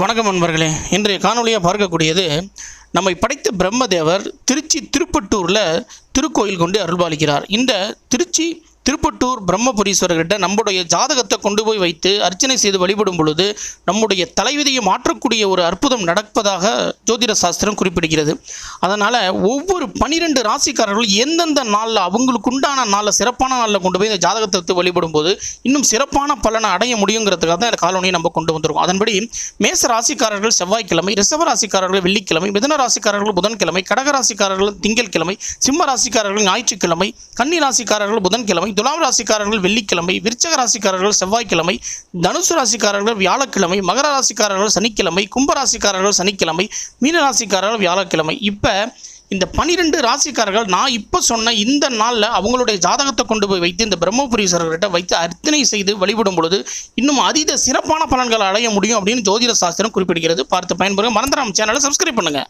வணக்கம் நண்பர்களே. இன்றைய காணொலியாக பார்க்கக்கூடியது நம்மை படைத்த பிரம்மதேவர் திருச்சி திருப்பட்டூரில் திருக்கோயில் கொண்டு அருள்பாலிக்கிறார். இந்த திருச்சி திருப்பட்டூர் பிரம்மபுரீஸ்வரர்கிட்ட நம்முடைய ஜாதகத்தை கொண்டு போய் வைத்து அர்ச்சனை செய்து வழிபடும் பொழுது நம்முடைய தலைவிதியை மாற்றக்கூடிய ஒரு அற்புதம் நடப்பதாக ஜோதிட சாஸ்திரம் குறிப்பிடுகிறது. அதனால் ஒவ்வொரு பனிரெண்டு ராசிக்காரர்களும் எந்தெந்த நாளில் அவங்களுக்கு உண்டான நாளில் சிறப்பான நாளில் கொண்டு போய் இந்த ஜாதகத்தை வைத்து வழிபடும் போது இன்னும் சிறப்பான பலனை அடைய முடியுங்கிறதுக்காக தான் இந்த காலனியை நம்ம கொண்டு வந்திருக்கோம். அதன்படி மேச ராசிக்காரர்கள் செவ்வாய்க்கிழமை ரிசவ ராசிக்காரர்கள் வெள்ளிக்கிழமை மிதன ராசிக்காரர்கள் புதன்கிழமை கடக ராசிக்காரர்கள் திங்கட்கிழமை சிம்ம ராசிக்காரர்கள் ஞாயிற்றுக்கிழமை கன்னி ராசிக்காரர்கள் புதன்கிழமை துலாம் ராசிக்காரர்கள் வெள்ளிக்கிழமை விருச்சக ராசிக்காரர்கள் செவ்வாய்க்கிழமை தனுசு ராசிக்காரர்கள் வியாழக்கிழமை மகர ராசிக்காரர்கள் சனிக்கிழமை கும்ப ராசிக்காரர்கள் சனிக்கிழமை மீன ராசிக்காரர்கள் வியாழக்கிழமை. இப்போ இந்த பனிரெண்டு ராசிக்காரர்கள் நான் இப்போ சொன்ன இந்த நாளில் அவங்களுடைய ஜாதகத்தை கொண்டு போய் வைத்து இந்த பிரம்மபுரீஸ்வரர்கிட்ட வைத்து அர்ச்சனை செய்து வழிபடும் பொழுது இன்னும் அதீத சிறப்பான பலன்களை அடைய முடியும் அப்படின்னு ஜோதிட சாஸ்திரம் குறிப்பிடுகிறது. பார்த்து பயன்பெறுங்க. மறந்துடாம சேனலை சப்ஸ்கிரைப் பண்ணுங்கள்